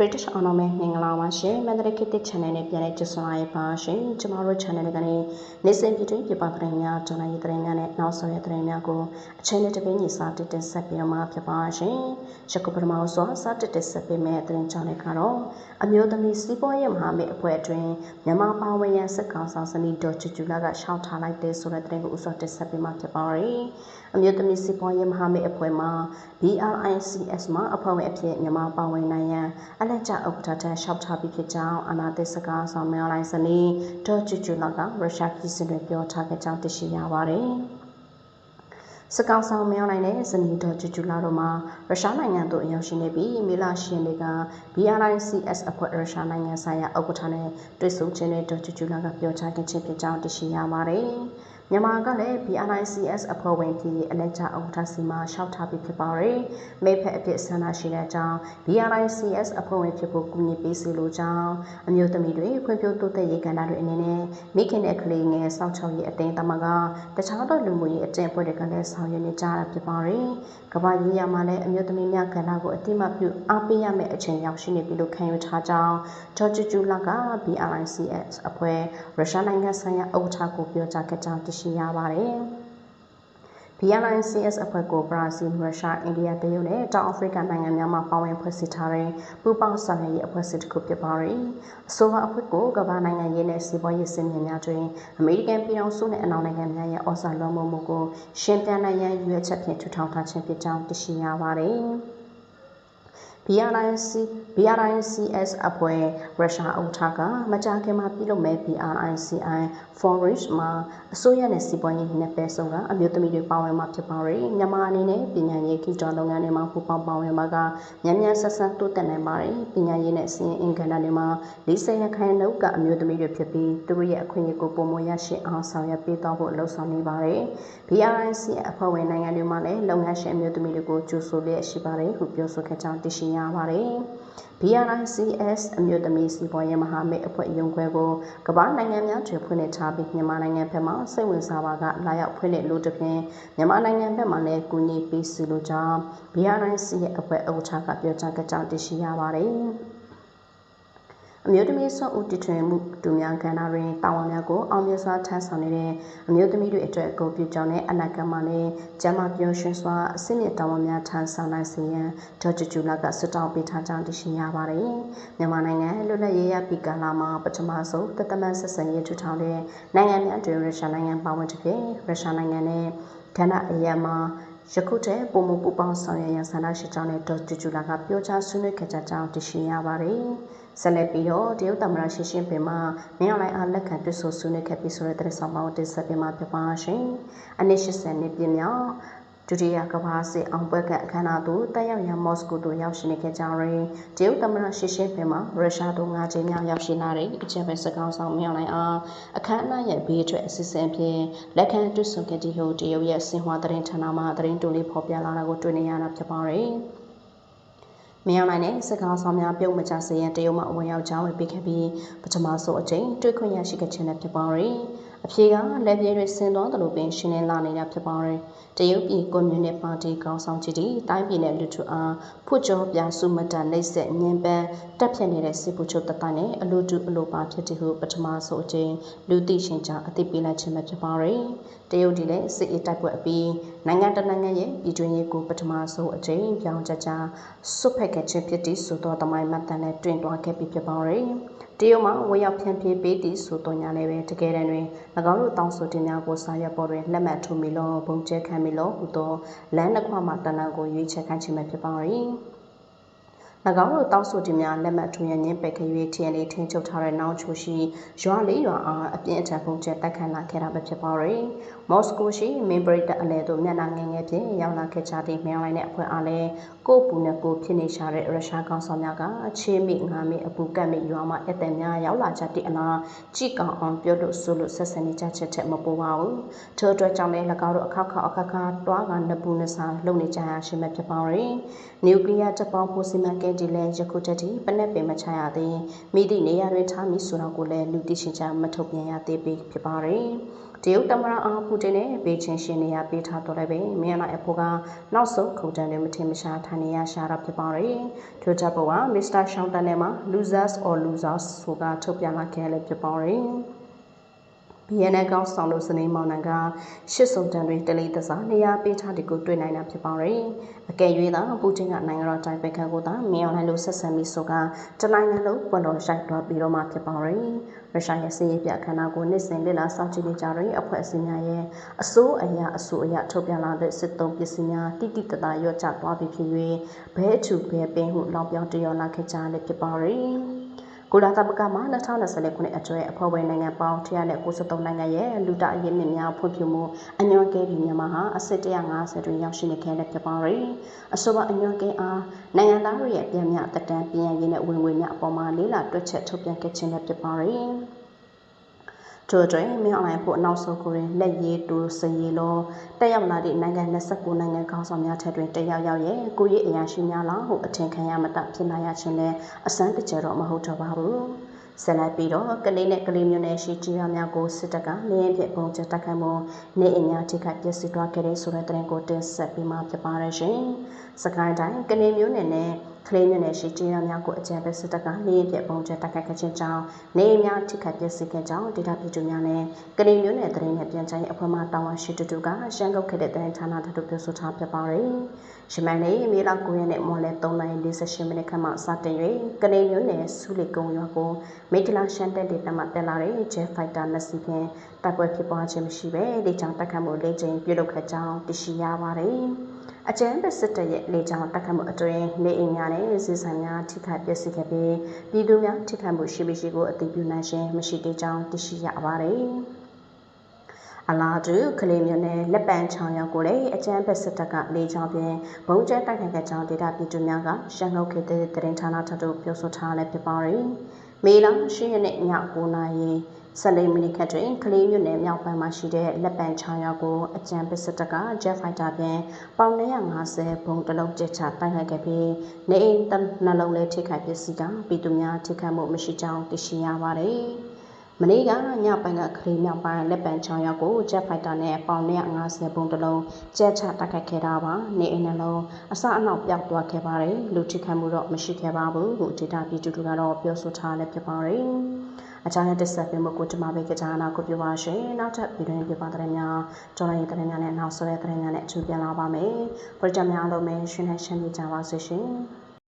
British အောင်တော်မဲ့မင်္ဂလာပါရှင်မန္တလေးခေတ်သစ် channel နဲ့ပြန်လည်ကြိုဆိုလိုက်ပါရှင်ကျမတို့ channel ကနေနေ့စဉ်ပြည်တွင်းပြပသတင်းများဒေါ်လာရေးသတင်းများနဲ့နောက်ဆုံးရသတင်းများကိုအချိန်နဲ့တပင်းကြီးစာတစ်တင်ဆက်ပြီးတော့မှာဖြစ်ပါရှင်ရကုပထမအောင်စွာစာတစ်တင်ဆက်ပေးမယ့်သတင်းကြောင်းတွေကတော့အမျိုးသမီးစီးပွားရေးမဟာမိတ်အဖွဲ့အတွင်းမြန်မာပါဝင်ရန်စစ်ကောင်ဆောင်စနီဒေါ်ချူချူလာကရှောက်ထားလိုက်တဲ့ဆိုတဲ့သတင်းကိုဥစွာတင်ဆက်ပေးမှာဖြစ်ပါရယ်အမျိုးသမီးစီးပွားရေးမဟာမိတ်အဖွဲ့မှာ BRICS မှာအဖွဲ့ဝင်အဖြစ်မြန်မာပါဝင်နိုင်ရန်အလက်ကျဥက္ကဋ္ဌထံလျှောက်ထားပြီးဖြစ်ကြောင်းအာနာသစ်စကားဆောင်များလိုင်းစနီဒေါ်ချူချူလာကရုရှားပြည်စင်တွေပြောထားခဲ့ကြောင်းသိရှိရပါတယ်။စကောက်ဆောင်မြောင်းနိုင်တဲ့ဇနီးတော်ကျူကျူလာတို့မှာရုရှားနိုင်ငံသို့ရောက်ရှိနေပြီးမေလရှင်တွေက BRICS အဖွဲ့ရုရှားနိုင်ငံဆိုင်ရာဥက္ကဋ္ဌနဲ့တွေ့ဆုံခြင်းတွေတော်ကျူကျူလာကပြောကြားခဲ့ခြင်းဖြစ်ကြောင်းသိရှိရပါတယ်။ မြန်မာကလည်း BRICS အဖွဲ့ဝင်ဖြစ်အလက်ကျဥက္ကဋ္ဌစီမှာရှောက်ထားပြီးဖြစ်ပါတယ်။မိဖက်အဖြစ် ဆန္ဒရှိတဲ့အကြောင်း BRICS အဖွဲ့ဝင်ဖြစ်ဖို့ ကူညီပေးစီလိုကြောင်း အမျိုးသမီးတွေ ဖွံ့ဖြိုးတိုးတက်ရေးကဏ္ဍတွေအနေနဲ့ မိခင်တဲ့ကလေးငယ် စောင့်ချောက်ရေးအတင်းသမက တခြားသော လူမှုရေးအကျင့်အဖွဲ့တွေကလည်း ဆောင်ရွက်နေကြတာဖြစ်ပါတယ်။ကမ္ဘာကြီးရမှာလည်း အမျိုးသမီးများကဏ္ဍကိုအတိမပြု အားပေးရမယ့်အချိန်ရောက်ရှိနေပြီလို့ ခံယူထားကြောင်းဂျော်ဂျူဂျူလာက BRICS အဖွဲ့ ရုရှားနိုင်ငံဆိုင်ရာ ဥက္ကဋ္ဌကို ပြောကြားခဲ့ကြောင်း သိရှိရပါတယ်။ BRICS အဖွဲ့ကို ဘရာဇီး ရုရှား အိန္ဒိယ တရုတ်နဲ့ တောင်အာဖရိကနိုင်ငံများမှ ပါဝင်ဖွဲ့စည်းထားတဲ့ ပူးပေါင်းဆောင်ရွက်ရေးအဖွဲ့အစည်းတစ်ခု ဖြစ်ပါတယ်။အဆိုပါအဖွဲ့ကို ကမ္ဘာနိုင်ငံရေးနဲ့ စီးပွားရေးစင်မြင့်များတွင် အမေရိကန်ပြည်ထောင်စုနဲ့ အနောက်နိုင်ငံများရဲ့ဩဇာလွှမ်းမိုးမှုကိုရှင်းပြနိုင်ရန်ရွေးချက်ဖြင့် ထူထောင်ထားခြင်းဖြစ်ကြောင်း သိရှိရပါတယ်။ BRIC BRICS အဖွဲ့ရုရှားအုပ်ထားကမကြာခင်မှာပြုလုပ်မဲ့ BRICI Forage မှာအစိုးရနဲ့စီးပွားရေးနဲ့ပဲဆုံးကအမျိုးသမီးတွေပါဝင်မှာဖြစ်ပါတယ်။မြန်မာအနေနဲ့ပညာရေးခိတော်လုပ်ငန်းတွေမှာပူးပေါင်းပါဝင်မှာကမြန်မြန်ဆက်ဆက်တိုးတက်နိုင်ပါတယ်။ပညာရေးနဲ့စီးရင်အင်ကန်တွေမှာ40ရခိုင်နှုတ်ကအမျိုးသမီးတွေဖြစ်ပြီးသူတို့ရဲ့အခွင့်အရေးကိုပုံမရရှိအောင်ဆောင်ရွက်ပေးသွားဖို့လှုံ့ဆော်နေပါတယ်။ BRIC အဖွဲ့ဝင်နိုင်ငံတွေမှာလည်းလုပ်ငန်းရှင်အမျိုးသမီးတွေကိုကြိုဆိုလျက်ရှိပါတယ်ဟုပြောဆိုခဲ့ကြောင်းသိရှိရပါတယ်။ BRICS အမျိုးသမီးစီးပွားရေးမဟာမိတ်အဖွဲ့ရုံးခွဲကို ကမ္ဘာနိုင်ငံများထွေဖွင့်လှစ်ထားပြီး မြန်မာနိုင်ငံဘက်မှစိတ်ဝင်စားပါက လာရောက်ဖွင့်လှစ်လို့တဖြင့် မြန်မာနိုင်ငံဘက်မှလည်း ကူညီပေးစီလိုကြောင်း BRICS ရဲ့အဖွဲ့ဥက္ကဋ္ဌက ပြောကြားခဲ့ကြောင်းသိရှိရပါတယ်။ အမျိုးသမီးဆော့ဦးတည်ထွင်မှုတူများကဏ္ဍတွင်တာဝန်များကိုအောင်မြင်စွာထမ်းဆောင်နေတဲ့အမျိုးသမီးတွေအတွက်ဂုဏ်ပြုကြောင်းနဲ့အနာဂတ်မှာလည်းကျန်းမာပြောရှင်စွာအစစ်မြစ်တာဝန်များထမ်းဆောင်နိုင်စေရန်ဒေါ်ကျူကျူလာကဆွတောင်းပေးထားကြောင်းသိရှိရပါတယ်။မြန်မာနိုင်ငံလွတ်လပ်ရေးရပြီးကာလမှာပထမဆုံးတသမန်ဆက်ဆံရေးထူထောင်တဲ့နိုင်ငံများတွင်ရုရှားနိုင်ငံပါဝင်တဲ့ရုရှားနိုင်ငံနဲ့ကဏ္ဍအရာမှာယခုတည်းပုံမပူပေါင်းဆောင်ရွက်ရန်ဆန္ဒရှိကြောင်းနဲ့ဒေါ်ကျူကျူလာကပြောကြားဆွေးနွေးခဲ့ကြကြောင်းသိရှိရပါတယ်။ ဆက်လက်ပြီးတော့တရုတ်သမ္မတရှင်းရှင်းပင်မှာမင်းအောင်လှိုင်အားလက်ခံတွေ့ဆုံဆွေးနွေးခဲ့ပြီးဆိုတဲ့သတင်းဆောင်ပါကိုတင်ဆက်ပေးမှာဖြစ်ပါရှင်။အနည်း80နှစ်ပြည့်မြောက်ဒုတိယကမ္ဘာစစ်အောင်ပွဲကအခမ်းအနားသို့တက်ရောက်ရန်မော်စကိုသို့ရောက်ရှိနေခဲ့ကြရင်တရုတ်သမ္မတရှီရှင်းပင်မှာရုရှားတို့ငါးချိန်မြောက်ရောက်ရှိလာတဲ့အချက်ပဲစကောင်းဆောင်မြောက်နိုင်အောင်အခမ်းအနားရဲ့ဘေးထွက်အစီအစဉ်ဖြင့်လက်ခံတွေ့ဆုံခဲ့တဲ့ဟိုတရုတ်ရဲ့စင်ဟွာသတင်းဌာနမှသတင်းတူလေးဖော်ပြလာတာကိုတွေ့နေရတာဖြစ်ပါတယ်။ မြောင်နိုင်တဲ့စကားဆောင်များပြုံးမချစေရန်တရုတ်မှအဝင်ရောက်ကြောင်းဝေပေးခဲ့ပြီးပထမဆုံးအကြိမ်တွေ့ခွင့်ရရှိခဲ့ခြင်းနဲ့ဖြစ်ပါတယ်။ အဖြေကလက်ပြေးတွေဆင်းသွားတယ်လို့ပင်ရှင်းလင်းလာနေတာဖြစ်ပါတယ်။တရုတ်ပြည်ကွန်မြူနစ်ပါတီခေါင်းဆောင်ကြီးတီတိုင်းပြည်နဲ့လူထုအားဖွကြောပြစုမတနှိမ့်ဆက်ညင်ပန်းတက်ဖြတ်နေတဲ့စစ်ပူချုပ်တတိုင်းနဲ့အလိုတူအလိုပါဖြစ်တဲ့ဟုပထမဆုံးအကြိမ်လူသိရှင်ကြားအသိပေးလိုက်ခြင်းပဲဖြစ်ပါရယ်တရုတ်ဒီလည်းစစ်အေးတိုက်ပွဲအပြီးနိုင်ငံတနိုင်ငံရဲ့ပြည်တွင်းရေးကိုပထမဆုံးအကြိမ်ပြောင်းကြကြစွတ်ဖက်ခဲ့ခြင်းဖြစ်သည့်ဆိုသောတမိုင်းမှတ်တမ်းနဲ့တွင်တွားခဲ့ပြီးဖြစ်ပါရယ် တရုတ်မှဝေရောက်ဖြန့်ဖြေးပေးသည့်ဆိုတော်ညာလည်းပဲတကယ်တမ်းတွင်၎င်းတို့တောင်းဆိုတင်များကိုစာရွက်ပေါ်တွင်လက်မှတ်ထိုးမိလောဘုံကျဲခံမိလောဟူသောလမ်းတစ်ခွမှတဏ္ဍကိုရွေးချယ်ခိုင်းခြင်းပဲဖြစ်ပါ၏၎ င်းတို့တောက်ဆိုတင်များလက်မှတ်ထိုးရညင်းပယ်ခရွေးထင်းလေးထင်းချုပ်ထားတဲ့နောင်ချိုရှိရွာလေးရွာအားအပြင်းအထန်ပုံကျတိုက်ခိုက်လာခဲ့တာပဲဖြစ်ပါရယ်မော်စကိုရှိမင်ဘရိတ်အလဲသို့မျက်နှာငယ်ငယ်ဖြင့်ရောက်လာခဲ့ကြသည့်မြန်လိုက်တဲ့အဖွဲ့အားလည်းကိုပူနဲ့ကိုဖြစ်နေရှာတဲ့ရုရှားကောင်ဆောင်များကအခြေမိငါမိအပူကတ်မိရွာမှာအသက်များရောက်လာကြတဲ့အလားကြည်ကောင်အောင်ပြောလို့ဆိုလို့ဆက်ဆံနေကြချက်ချက်မပေါ်ပါဘူးထို့အတွက်ကြောင့်လည်း၎င်းတို့အခါခါအခါခါတွားကနပူနစာလုံနေကြရရှိမှဖြစ်ပါရယ်နျူကလ িয়ার တပ်ပေါင်းဖို့စီမံကိဒီလည်းယခုတည်းပနက်ပင်မချရသေးမိသည့်နေရာတွင်ထားမည်ဆိုတော့ကိုလည်းလူသိရှင်ချမထုတ်ပြန်ရသေးပြီဖြစ်ပါတယ်တရုတ်တမရအားပူတင်နဲ့ဘေချင်းရှင်နေရပေးထားတော့လည်းပဲမြန်မာအဖို့ကနောက်ဆုံးခုံတန်းတွေမထင်မရှားထိုင်နေရရှာတာဖြစ်ပါတယ်ထို့ကြောင့်ဘဝမစ္စတာရှောင်းတန်နဲ့မှာ losers or losers ဆိုတာထုတ်ပြန်လာခဲ့လည်းဖြစ်ပါတယ် BNN ကောင်းဆောင်လို့စနေမောင်နှံကရှစ်စုံတန်တွေတလေးတစားနေရာပေးထားတဲ့ကိုတွေ့နိုင်တာဖြစ်ပါတယ်။အကယ်၍သာပူတင်ကနိုင်ငံတော်တိုင်ပင်ခံကိုသာမြင်အောင်လို့ဆက်ဆံပြီးဆိုကတနိုင်ငံလုံးပွန်တော်ရှိုက်တော့ပြီးတော့မှဖြစ်ပါတယ်။ရုရှားရဲ့စီးရေးပြအခမ်းအနားကိုနှစ်စဉ်လေ့လာစောင့်ကြည့်နေကြတဲ့အဖွဲ့အစည်းများရဲ့အစိုးအရာအစိုးအရာထုတ်ပြန်လာတဲ့စစ်တုံးပစ္စည်းများတိတိတသားရော့ချသွားပြီးဖြစ်၍ဘဲအထူဘဲပင်ဟုလောင်ပြောင်တရော်လာခဲ့ကြလည်းဖြစ်ပါတယ်။ ကိုလာသမဂမှ2020ခုနှစ်အတွဲအဖွဲ့ဝင်နိုင်ငံပေါင်း193နိုင်ငံရဲ့လူတအရေးမြင့်များဖွံ့ဖြိုးမှုအညွှန်းကိန်းမြန်မာဟာအဆင့်150တွင်ရောက်ရှိနေခဲ့တဲ့ဖြစ်ပါရယ်အဆိုပါအညွှန်းကိန်းအားနိုင်ငံသားတွေရဲ့ပြည်မြတက်တန်းပြည်ရရေးနဲ့ဝင်ငွေများအပေါ်မှာလေးလာတွက်ချက်ထုတ်ပြန်ခဲ့ခြင်းလည်းဖြစ်ပါရယ် ထို့အတွက်မင်းအွန်လိုင်းဖို့အနောက်ဆုံးကိုရင်လက်ရည်တူစရီလောတက်ရောက်လာသည့်နိုင်ငံ29နိုင်ငံခေါင်းဆောင်များထက်တွင်တက်ရောက်ရောက်ရဲ့ကိုရေးအရာရှိများလားဟုအထင်ခံရမတဖြစ်နိုင်ရခြင်းလဲအစမ်းတကြတော့မဟုတ်တော့ပါဘူးဆက်လိုက်ပြီးတော့ကလေးနဲ့ကလေးမျိုးနဲ့ရှိကြီးရများကိုစစ်တပ်ကနေရင်ဖြစ်ပုံချက်တက်ခိုင်မှုနေအညာထိခိုက်ပျက်စီးသွားခဲ့တဲ့ဆိုတဲ့တဲ့ကိုတင်ဆက်ပြီးမှဖြစ်ပါရရှင်။စကိုင်းတိုင်းကလေးမျိုးနယ်နဲ့ ကလေးမျိုးနယ်ရှိကြီးရများကိုအကြံပေးစစ်တပ်ကနေရင်ဖြစ်ပုံချက်တက်ခိုက်ခဲ့ခြင်းကြောင့်နေအများထိခိုက်ပျက်စီးခဲ့ကြောင်းဒေတာပြည်သူများနဲ့ကလေးမျိုးနယ်တရင်နဲ့ပြန်ချိုင်းအဖွဲ့မှတာဝန်ရှိတူတူကရှမ်းကုတ်ခဲ့တဲ့တဲ့ဌာနတို့ပြောဆိုထားဖြစ်ပါရယ်။ရှမန်လေးမေလ9ရက်နေ့မော်လဲ3:48မိနစ်ခန့်မှစတင်၍ကလေးမျိုးနယ်ဆူလီကုံရွာကိုမိကလာရှန်တက်ဒေသမှတက်လာတဲ့ Jet Fighter နှစ်စီးဖြင့်တိုက်ပွဲဖြစ်ပွားခြင်းမရှိဘဲလေကြောင်းတိုက်ခတ်မှုလေးကြိမ်ပြုလုပ်ခဲ့ကြောင်းသိရှိရပါတယ်။ အကြမ်းဖက်စစ်တပ်ရဲ့လေကြောင်းတိုက်ခတ်မှုအတွင်းနေအိမ်များနဲ့စီးဆိုင်များထိခိုက်ပျက်စီးခဲ့ပြီးပြည်သူများထိခိုက်မှုရှိမရှိကိုအသိပြုနိုင်ခြင်းမရှိသေးကြောင်းသိရှိရပါတယ်။အလားတူကလေးမျိုးနဲ့လက်ပံချောင်းရောက်ကိုလည်းအကျန်းဖက်စစ်တပ်ကလေးချောင်းပြင်ဘုံကျဲတိုက်ခိုက်ခဲ့ကြောင်းဒေတာပြည်သူများကရှမ်းဟုတ်ခေတဲ့တရင်ဌာနထပ်ပြောဆိုထားလည်းဖြစ်ပါတယ်။ မေလ10ရက်နေ့ည9:00နာရီ14မိနစ်ခန့်တွင်ကလေးမြို့နယ်မြောက်ပိုင်းမှာရှိတဲ့လက်ပံချောင်းရောက်ကိုအကြံပစ်စစ်တပ်က Jet Fighter ဖြင့်ပေါင်250ဘုံတလုံးကျချတိုက်ခိုက်ခဲ့ပြီးနေအိမ်နှလုံးလေးထိခိုက်ပစ္စည်းကပြည်သူများထိခိုက်မှုမရှိကြောင်းသိရှိရပါတယ်။ မနေ့ကညပိုင်းကခရီးမြောက်ပိုင်းလက်ပံချောင်းရောက်ကိုဂျက်ဖိုက်တာနဲ့ပေါင်150ပုံတလုံးကျက်ချတိုက်ခတ်ခဲ့တာပါနေအိမ်နှလုံးအစအနောက်ပြောက်သွားခဲ့ပါတယ်လူထိခိုက်မှုတော့မရှိခဲ့ပါဘူးဟုဒေတာပြည်သူတို့ကတော့ပြောဆိုထားလည်းဖြစ်ပါတယ်အချားနဲ့တက်ဆက်ပြီးမှကိုကျမပဲကြနာကိုပြောပါရှင်နောက်ထပ်ဗီဒီယိုပြပါတဲ့များကျွန်တော်ရဲ့တဲ့များနဲ့နောက်ဆွဲတဲ့များနဲ့အထူးပြန်လာပါမယ်ပရိုဂျက်များလုံးမဲ့ရှင်နဲ့ရှင်းပြကြပါစေရှင်